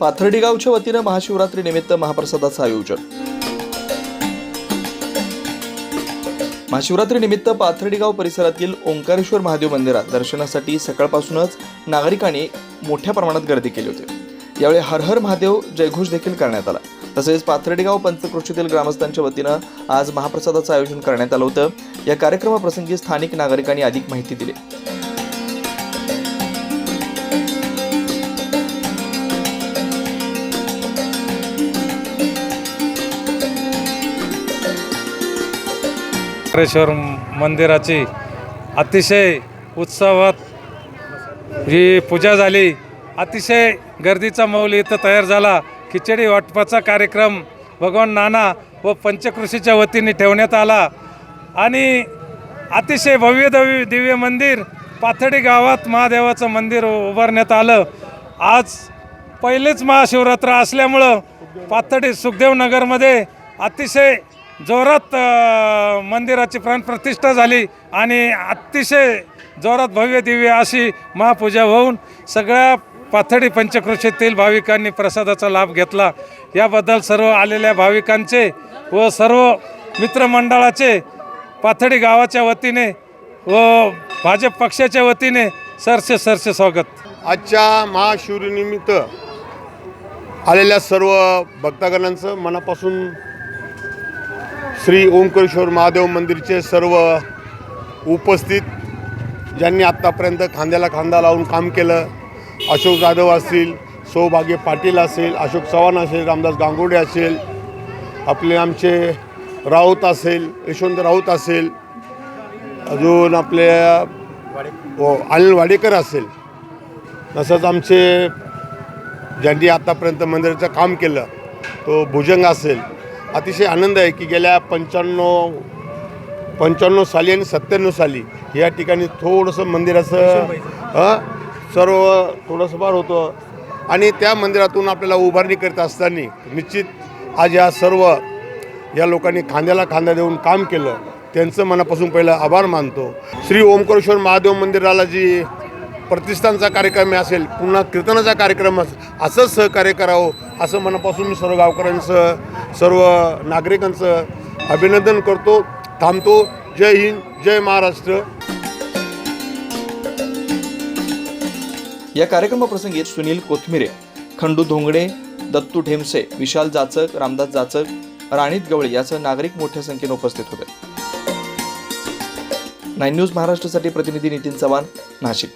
पाथर्डी गावच्या वतीनं महाशिवरात्री निमित्त महाप्रसादाचं आयोजन. महाशिवरात्री निमित्त पाथर्डीगाव परिसरातील ओंकारेश्वर महादेव मंदिरात दर्शनासाठी सकाळपासूनच नागरिकांनी मोठ्या प्रमाणात गर्दी केली होती. यावेळी हर हर महादेव जयघोष देखील करण्यात आला. तसेच पाथर्डीगाव पंचकृषीतील ग्रामस्थांच्या वतीनं आज महाप्रसादाचं आयोजन करण्यात आलं होतं. या कार्यक्रमाप्रसंगी स्थानिक नागरिकांनी अधिक माहिती दिली. चक्रेश्वर मंदिराची अतिशय उत्सवात ही पूजा झाली अतिशय गर्दीचा मौल इथं तयार झाला. खिचडी वाटपाचा कार्यक्रम भगवान नाना व पंचकृषीच्या वतीने ठेवण्यात आला. आणि अतिशय भव्य दव्य दिव्य मंदिर पाथडी गावात महादेवाचं मंदिर उभारण्यात आलं. आज पहिलेच महाशिवरात्र असल्यामुळं पाथडी सुखदेव नगरमध्ये अतिशय जोरात मंदिराची प्राणप्रतिष्ठा झाली आणि अतिशय जोरात भव्य दिव्य अशी महापूजा होऊन सगळ्या पाथडी पंचकृषीतील भाविकांनी प्रसादाचा लाभ घेतला. याबद्दल सर्व आलेल्या भाविकांचे व सर्व मित्रमंडळाचे पाथडी गावाच्या वतीने व भाजप पक्षाच्या वतीने सरसे सरसे स्वागत. आजच्या महाशिवरीनिमित्त आलेल्या सर्व भक्तगणांचं मनापासून श्री ओंकारेश्वर महादेव मंदिरचे सर्व उपस्थित ज्यांनी आत्तापर्यंत खांद्याला खांदा लावून काम केलं अशोक जाधव असतील सौभाग्य पाटील असेल अशोक चव्हाण असेल रामदास गांगोडे असेल आपले आमचे राऊत असेल यशवंत राऊत असेल अजून आपल्या हो, अनिल वाडेकर असेल तसंच आमचे ज्यांनी आत्तापर्यंत मंदिराचं काम केलं तो भुजंग असेल अतिशय आनंद आहे की गेल्या पंच्याण्णव पंच्याण्णव साली आणि सत्त्याण्णव साली या ठिकाणी थोडंसं मंदिराचं सर्व थोडंसं फार होतं. आणि त्या मंदिरातून आपल्याला उभारणी करत असताना निश्चित आज या सर्व या लोकांनी खांद्याला खांदा देऊन काम केलं. त्यांचं मनापासून पहिलं आभार मानतो. श्री ओंकारेश्वर महादेव मंदिराला जी प्रतिष्ठानचा कार्यक्रम असेल पुन्हा कीर्तनाचा कार्यक्रम असेल असंच सहकार्य करावं असं मनापासून मी सर्व गावकऱ्यांचं सर्व नागरिकांचं अभिनंदन करतो थांबतो. जय हिंद जय महाराष्ट्र. या कार्यक्रमाप्रसंगी सुनील कोथमिरे खंडू धोंगडे दत्तू ढेमसे विशाल जाचक रामदास जाचक राणीत गवळे यासह नागरिक मोठ्या संख्येने उपस्थित होते. नाईन न्यूज महाराष्ट्रासाठी प्रतिनिधी नितीन चव्हाण नाशिक.